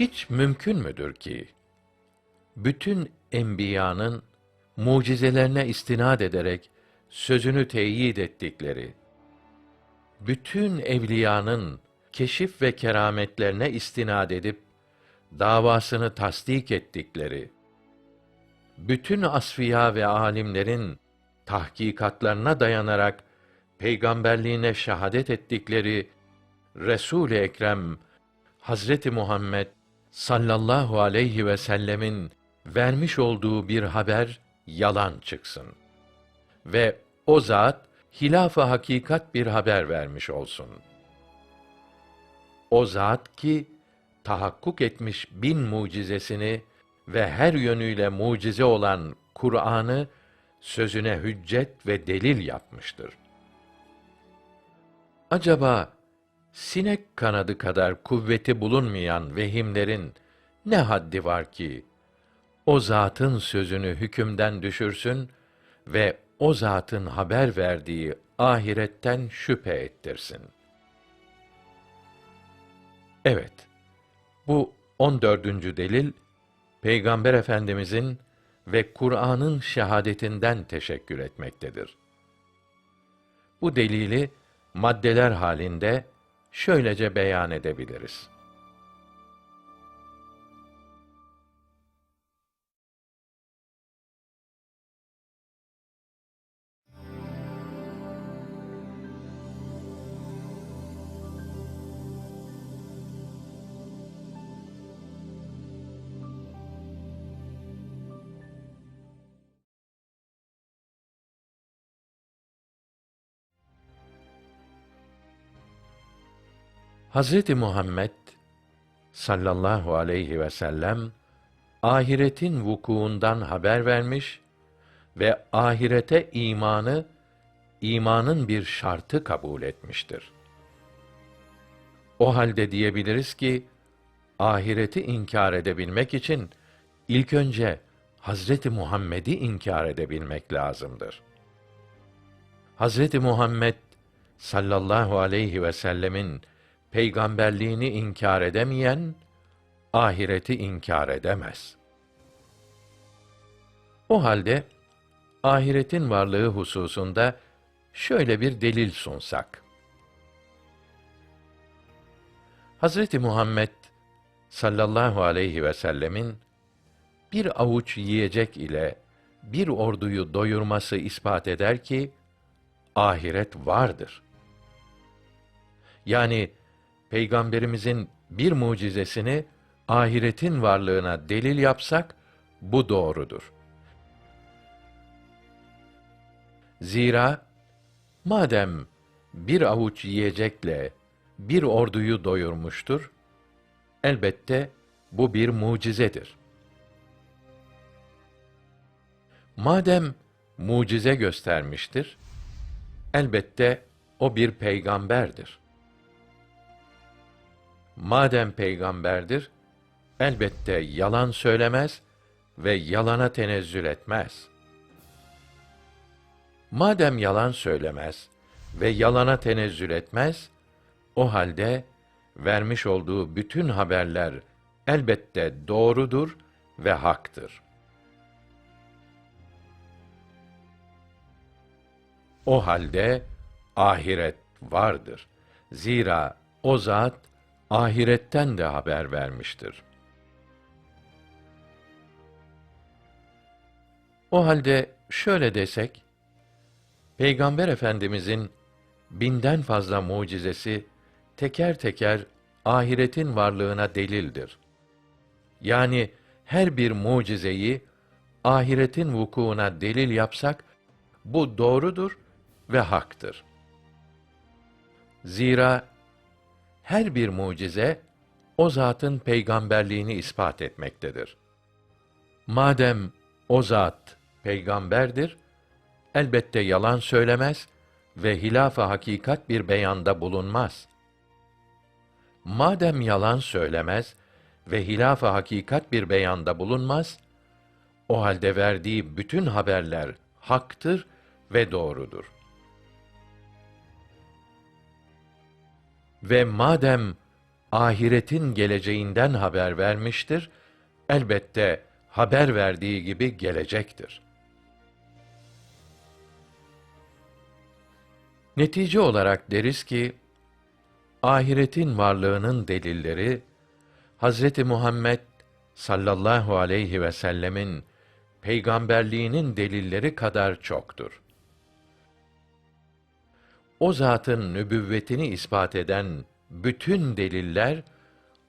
Hiç mümkün müdür ki bütün enbiyanın mucizelerine istinad ederek sözünü teyit ettikleri, bütün evliyanın keşif ve kerametlerine istinad edip davasını tasdik ettikleri, bütün asfiya ve alimlerin tahkikatlarına dayanarak peygamberliğine şehadet ettikleri Resul-i Ekrem Hazreti Muhammed sallallahu aleyhi ve sellemin vermiş olduğu bir haber yalan çıksın ve o zat hilaf-ı hakikat bir haber vermiş olsun. O zat ki tahakkuk etmiş bin mucizesini ve her yönüyle mucize olan Kur'an'ı sözüne hüccet ve delil yapmıştır. Acaba sinek kanadı kadar kuvveti bulunmayan vehimlerin ne haddi var ki o zatın sözünü hükümden düşürsün ve o zatın haber verdiği ahiretten şüphe ettirsin. Evet, bu 14. delil Peygamber Efendimizin ve Kur'an'ın şehadetinden teşekkür etmektedir. Bu delili maddeler halinde şöylece beyan edebiliriz. Hazreti Muhammed sallallahu aleyhi ve sellem ahiretin vukuundan haber vermiş ve ahirete imanı imanın bir şartı kabul etmiştir. O halde diyebiliriz ki ahireti inkar edebilmek için ilk önce Hazreti Muhammed'i inkar edebilmek lazımdır. Hazreti Muhammed sallallahu aleyhi ve sellemin peygamberliğini inkar edemeyen ahireti inkar edemez. O halde ahiretin varlığı hususunda şöyle bir delil sunsak. Hazreti Muhammed sallallahu aleyhi ve sellemin bir avuç yiyecek ile bir orduyu doyurması ispat eder ki ahiret vardır. Yani peygamberimizin bir mucizesini ahiretin varlığına delil yapsak bu doğrudur. Zira madem bir avuç yiyecekle bir orduyu doyurmuştur, elbette bu bir mucizedir. Madem mucize göstermiştir, elbette o bir peygamberdir. Madem peygamberdir, elbette yalan söylemez ve yalana tenezzül etmez. Madem yalan söylemez ve yalana tenezzül etmez, o halde vermiş olduğu bütün haberler elbette doğrudur ve haktır. O halde ahiret vardır. Zira o zat ahiretten de haber vermiştir. O halde şöyle desek, Peygamber Efendimizin binden fazla mucizesi teker teker ahiretin varlığına delildir. Yani her bir mucizeyi ahiretin vukuuna delil yapsak bu doğrudur ve haktır. Zira her bir mucize o zatın peygamberliğini ispat etmektedir. Madem o zat peygamberdir, elbette yalan söylemez ve hilaf-ı hakikat bir beyanda bulunmaz. Madem yalan söylemez ve hilaf-ı hakikat bir beyanda bulunmaz, o halde verdiği bütün haberler haktır ve doğrudur. Ve madem ahiretin geleceğinden haber vermiştir. Elbette haber verdiği gibi gelecektir. Netice olarak deriz ki ahiretin varlığının delilleri Hazreti Muhammed sallallahu aleyhi ve sellemin peygamberliğinin delilleri kadar çoktur. O zatın nübüvvetini ispat eden bütün deliller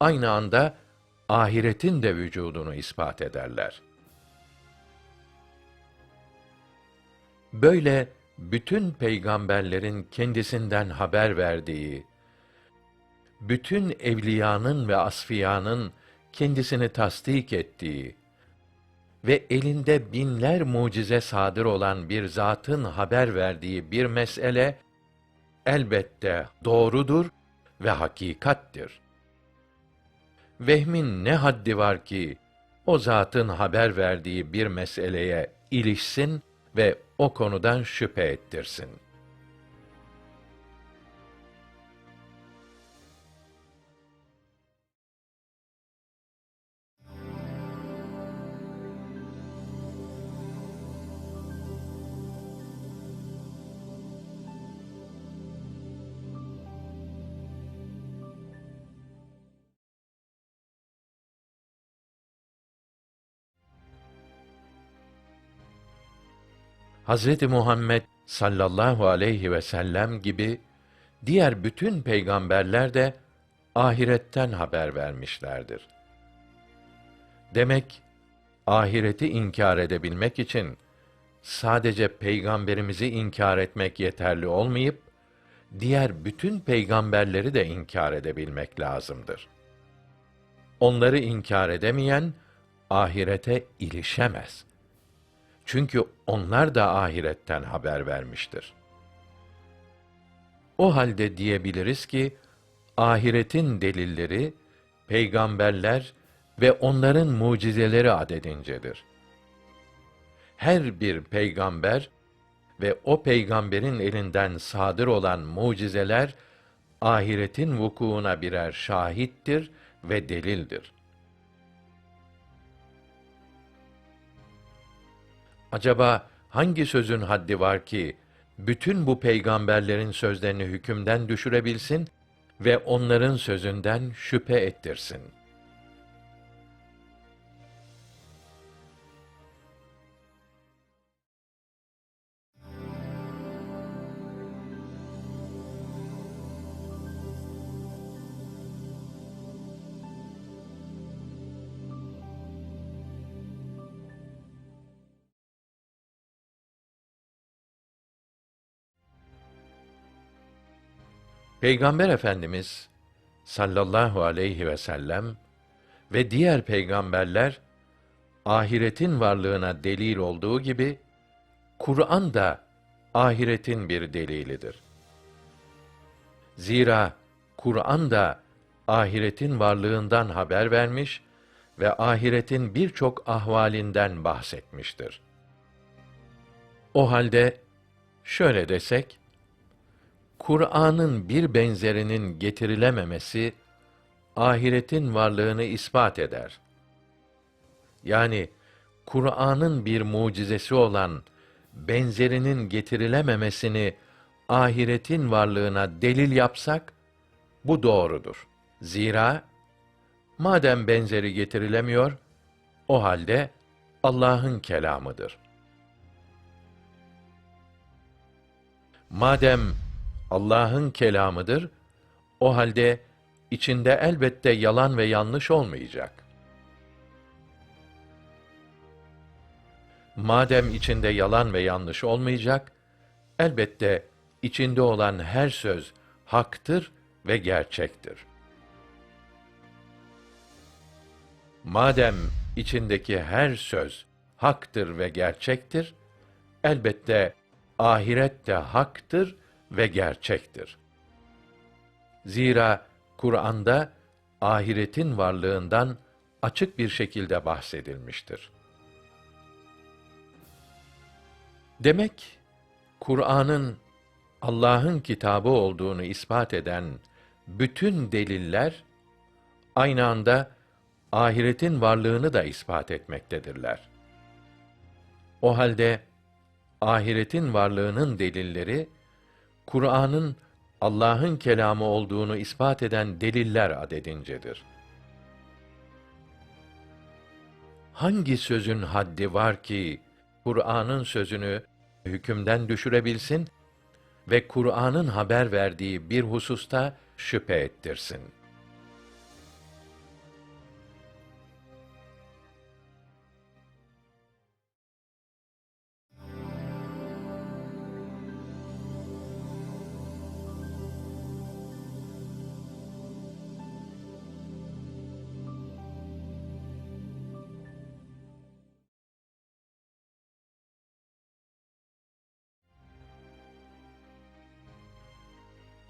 aynı anda ahiretin de vücudunu ispat ederler. Böyle bütün peygamberlerin kendisinden haber verdiği, bütün evliyanın ve asfiyanın kendisini tasdik ettiği ve elinde binler mucize sadır olan bir zatın haber verdiği bir mesele elbette doğrudur ve hakikattir. Vehmin ne haddi var ki o zatın haber verdiği bir meseleye ilişsin ve o konudan şüphe ettirsin. Hazreti Muhammed sallallahu aleyhi ve sellem gibi diğer bütün peygamberler de ahiretten haber vermişlerdir. Demek ahireti inkar edebilmek için sadece peygamberimizi inkar etmek yeterli olmayıp diğer bütün peygamberleri de inkar edebilmek lazımdır. Onları inkar edemeyen ahirete ilişemez.'' Çünkü onlar da ahiretten haber vermiştir. O halde diyebiliriz ki ahiretin delilleri peygamberler ve onların mucizeleri adedincedir. Her bir peygamber ve o peygamberin elinden sadır olan mucizeler ahiretin vukuuna birer şahittir ve delildir. Acaba hangi sözün haddi var ki bütün bu peygamberlerin sözlerini hükümden düşürebilsin ve onların sözünden şüphe ettirsin? Peygamber Efendimiz sallallahu aleyhi ve sellem ve diğer peygamberler ahiretin varlığına delil olduğu gibi Kur'an da ahiretin bir delilidir. Zira Kur'an da ahiretin varlığından haber vermiş ve ahiretin birçok ahvalinden bahsetmiştir. O halde şöyle desek, Kur'an'ın bir benzerinin getirilememesi ahiretin varlığını ispat eder. Yani Kur'an'ın bir mucizesi olan benzerinin getirilememesini ahiretin varlığına delil yapsak bu doğrudur. Zira madem benzeri getirilemiyor o halde Allah'ın kelamıdır. Madem Allah'ın kelamıdır. O halde içinde elbette yalan ve yanlış olmayacak. Madem içinde yalan ve yanlış olmayacak, elbette içinde olan her söz haktır ve gerçektir. Madem içindeki her söz haktır ve gerçektir, elbette ahiret de haktır ve gerçektir. Zira Kur'an'da ahiretin varlığından açık bir şekilde bahsedilmiştir. Demek Kur'an'ın Allah'ın kitabı olduğunu ispat eden bütün deliller aynı anda ahiretin varlığını da ispat etmektedirler. O halde ahiretin varlığının delilleri Kur'an'ın Allah'ın kelamı olduğunu ispat eden deliller adedincedir. Hangi sözün haddi var ki Kur'an'ın sözünü hükümden düşürebilsin ve Kur'an'ın haber verdiği bir hususta şüphe ettirsin?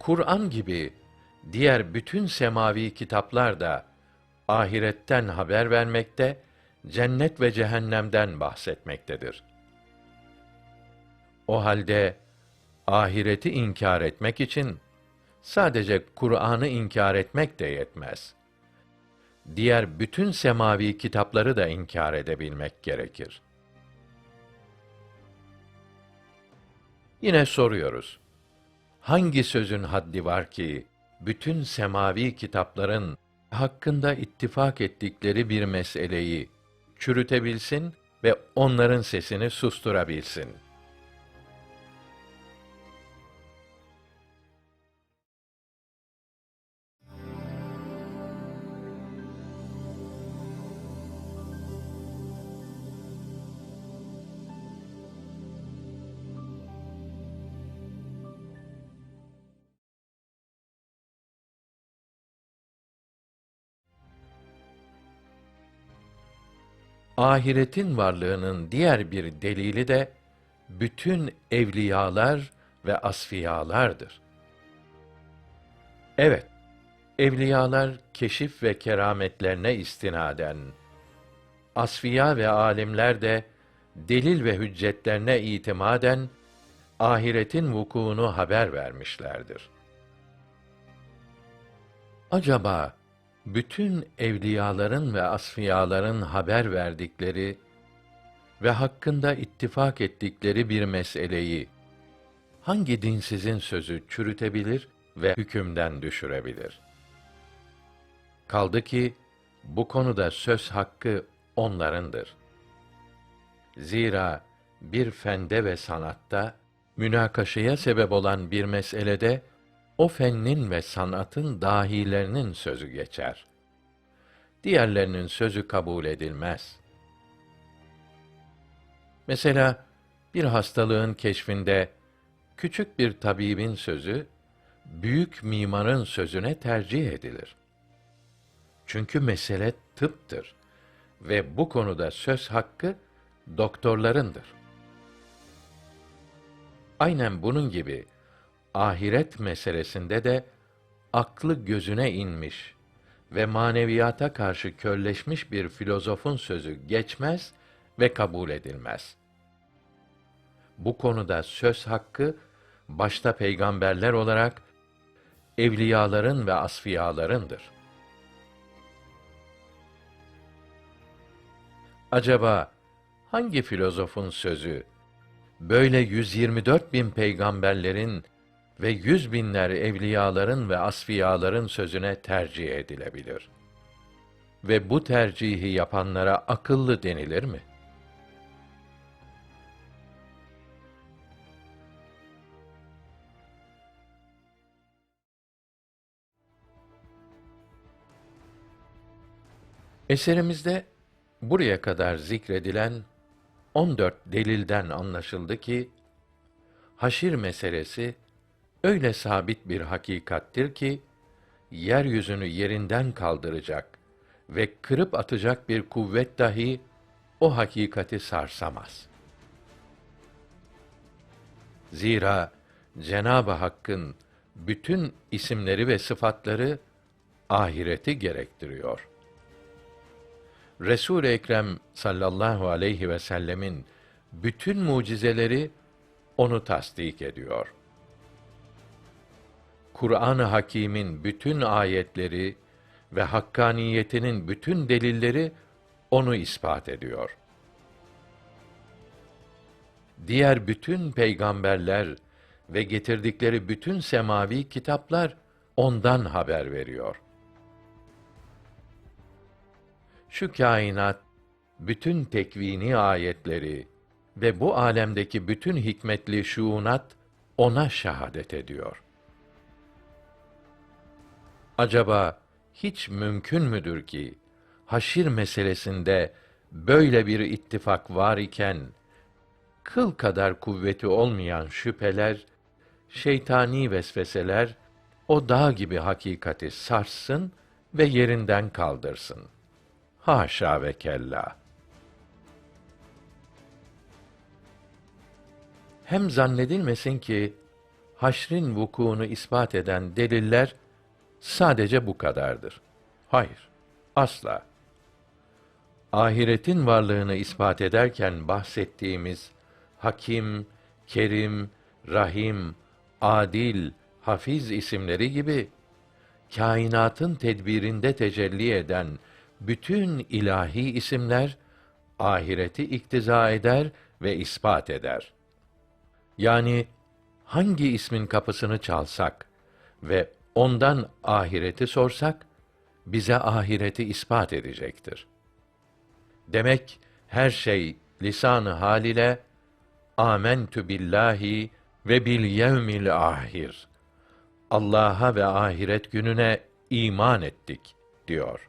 Kur'an gibi diğer bütün semavi kitaplar da ahiretten haber vermekte, cennet ve cehennemden bahsetmektedir. O halde ahireti inkar etmek için sadece Kur'an'ı inkar etmek de yetmez. Diğer bütün semavi kitapları da inkar edebilmek gerekir. Yine soruyoruz hangi sözün haddi var ki bütün semavi kitapların hakkında ittifak ettikleri bir meseleyi çürütebilsin ve onların sesini susturabilsin. Ahiretin varlığının diğer bir delili de bütün evliyalar ve asfiyalardır. Evet, evliyalar keşif ve kerametlerine istinaden, asfiya ve alimler de delil ve hüccetlerine itimaden ahiretin vukuunu haber vermişlerdir. Acaba bütün evliyaların ve asfiyaların haber verdikleri ve hakkında ittifak ettikleri bir meseleyi hangi dinsizin sözü çürütebilir ve hükümden düşürebilir? Kaldı ki bu konuda söz hakkı onlarındır. Zira bir fende ve sanatta münakaşaya sebep olan bir meselede o fennin ve sanatın dahilerinin sözü geçer. Diğerlerinin sözü kabul edilmez. Mesela bir hastalığın keşfinde küçük bir tabibin sözü büyük mimarın sözüne tercih edilir. Çünkü mesele tıptır ve bu konuda söz hakkı doktorlarındır. Aynen bunun gibi ahiret meselesinde de aklı gözüne inmiş ve maneviyata karşı körleşmiş bir filozofun sözü geçmez ve kabul edilmez. Bu konuda söz hakkı başta peygamberler olarak evliyaların ve asfiyalarındır. Acaba hangi filozofun sözü böyle 124 bin peygamberlerin ve yüz binler evliyaların ve asfiyaların sözüne tercih edilebilir. Ve bu tercihi yapanlara akıllı denilir mi? Eserimizde buraya kadar zikredilen 14 delilden anlaşıldı ki haşir meselesi öyle sabit bir hakikattir ki yeryüzünü yerinden kaldıracak ve kırıp atacak bir kuvvet dahi o hakikati sarsamaz. Zira Cenab-ı Hakk'ın bütün isimleri ve sıfatları ahireti gerektiriyor. Resul Ekrem sallallahu aleyhi ve sellemin bütün mucizeleri onu tasdik ediyor. Kur'an-ı Hakîm'in bütün ayetleri ve hakkaniyetinin bütün delilleri onu ispat ediyor. Diğer bütün peygamberler ve getirdikleri bütün semavi kitaplar ondan haber veriyor. Şu kainat bütün tekvini ayetleri ve bu alemdeki bütün hikmetli şuunat ona şahadet ediyor. Acaba hiç mümkün müdür ki haşir meselesinde böyle bir ittifak var iken kıl kadar kuvveti olmayan şüpheler, şeytani vesveseler o dağ gibi hakikati sarsın ve yerinden kaldırsın. Haşa ve kella. Hem zannedilmesin ki haşrin vukuunu ispat eden deliller sadece bu kadardır. Hayır, asla. Ahiretin varlığını ispat ederken bahsettiğimiz Hakim, Kerim, Rahim, Adil, Hafiz isimleri gibi kainatın tedbirinde tecelli eden bütün ilahi isimler ahireti iktiza eder ve ispat eder. Yani hangi ismin kapısını çalsak ve ondan ahireti sorsak bize ahireti ispat edecektir. Demek her şey lisanı hal ile Âmentü billahi ve bil yevmil ahir. Allah'a ve ahiret gününe iman ettik diyor.